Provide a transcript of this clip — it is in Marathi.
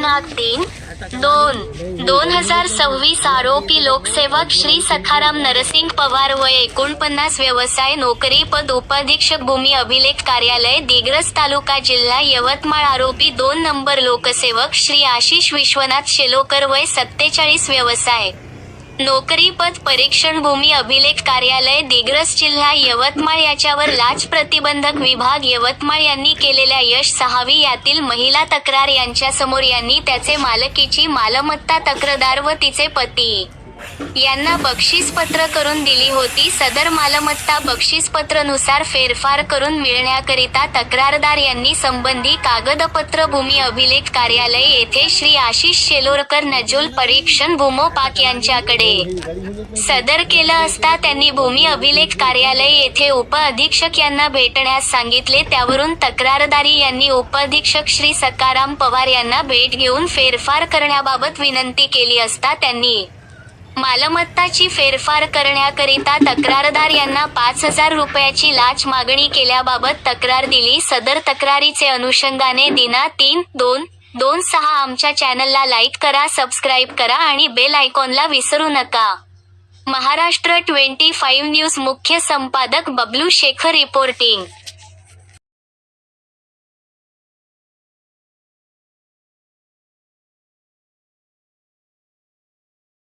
दिनांक तीन दोन दोन हजार सव्वीस आरोपी लोकसेवक श्री सखाराम नरसिंग पवार वय एकोणपन्नास व्यवसाय नोकरी पद उपाधीक्षक भूमी अभिलेख कार्यालय दिग्रस तालुका जिल्हा यवतमाळ आरोपी दोन नंबर लोकसेवक श्री आशिष विश्वनाथ शेलोकर वय सत्तेचाळीस व्यवसाय. नोकरी पद परीक्षण भूमी अभिलेख कार्यालय दिग्रस जिल्हा यवतमाळ याच्यावर लाच प्रतिबंधक विभाग यवतमाळ यांनी केलेल्या यश सहावी यातील महिला तक्रार यांच्यासमोर यांनी त्याचे मालकीची मालमत्ता तक्रारदार व तिचे पती. यांना बक्षीसपत्र करून दिली होती. सदर मालमत्ता बक्षीसपत्रनुसार फेरफार करून मिळण्याकरिता तक्रारदार यांनी संबंधी कागदपत्र भूमी अभिलेख कार्यालय येथे श्री आशिष शेलोरकर नजोल परीक्षण भूमोपाक यांच्याकडे. सदर केलं असता त्यांनी भूमी अभिलेख कार्यालय येथे उप अधीक्षक यांना भेटण्यास सांगितले. त्यावरून तक्रारदारी यांनी उप अधीक्षक श्री सकाराम पवार यांना भेट घेऊन फेरफार करण्याबाबत विनंती केली असता त्यांनी मालमत्ताची फेरफार करण्याकरिता तक्रारदार यांना पाच हजार रुपयाची लाच मागणी केल्याबाबत तक्रार दिली. सदर तक्रारीचे अनुषंगाने दिना तीन दोन दोन सहा आमच्या चॅनलला लाईक करा सबस्क्राईब करा आणि बेल आयकॉनला विसरू नका. महाराष्ट्र ट्वेंटी फाईव्ह न्यूज मुख्य संपादक बबलू शेखर रिपोर्टिंग.